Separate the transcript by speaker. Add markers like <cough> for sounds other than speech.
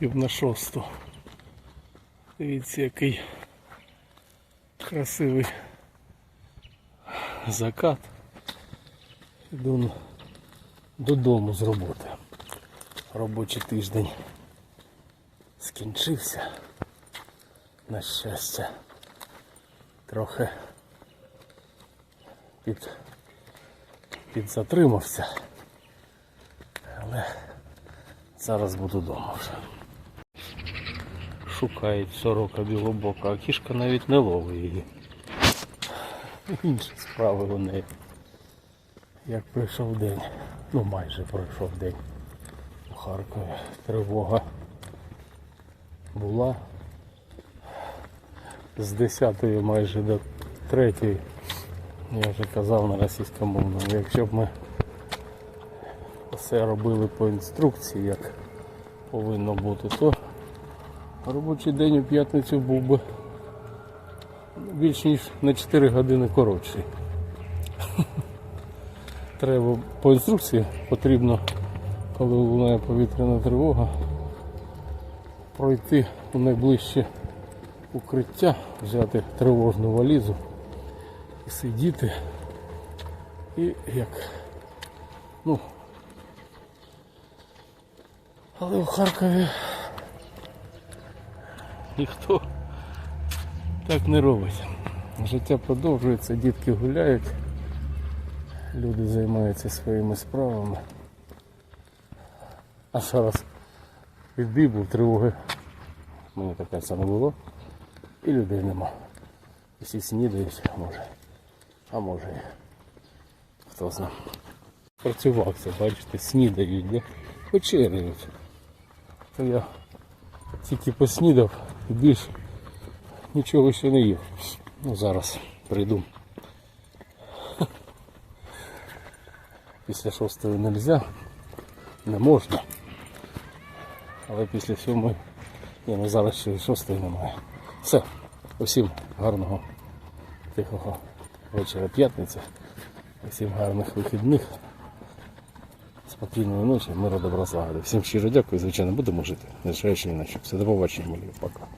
Speaker 1: пів на шосту. Дивіться, який красивий закат. Іду додому з роботи. Робочий тиждень скінчився. На щастя, трохи під, підзатримався. Але зараз буду вдома вже. Шукають сорока білобока, а кішка навіть не ловить її. Інші справи у неї. Як пройшов день, ну майже пройшов день у Харкові. Тривога була з 10 майже до 3. Я вже казав на російськомовному. Якщо б ми все робили по інструкції, як повинно бути, то робочий день у п'ятницю був би більш ніж на 4 години коротший. <laughs> Треба по інструкції потрібно, коли лунає повітряна тривога, пройти у найближче укриття, взяти тривожну валізу і сидіти і як. Ну, але в Харкові ніхто так не робить. Життя продовжується, дітки гуляють, люди займаються своїми справами. А зараз відбій був тривоги. У мене таке саме було. І людей нема. Всі снідають, може. А може. Хто знає. Працювався, бачите, снідають, да? вечеряють. То я тільки поснідав більше нічого ще не їв. Ну зараз прийду. <laughs> Після шостої не можна, не можна. Але після сьомої, ні, ну зараз ще шостої немає. Все, усім гарного, тихого вечора п'ятниця, усім гарних вихідних, спокійної ночі, миру добра злагоди. Всім щиро дякую, звичайно, будемо жити, незважаючи ні на що. Все, до побачення, мої, пока.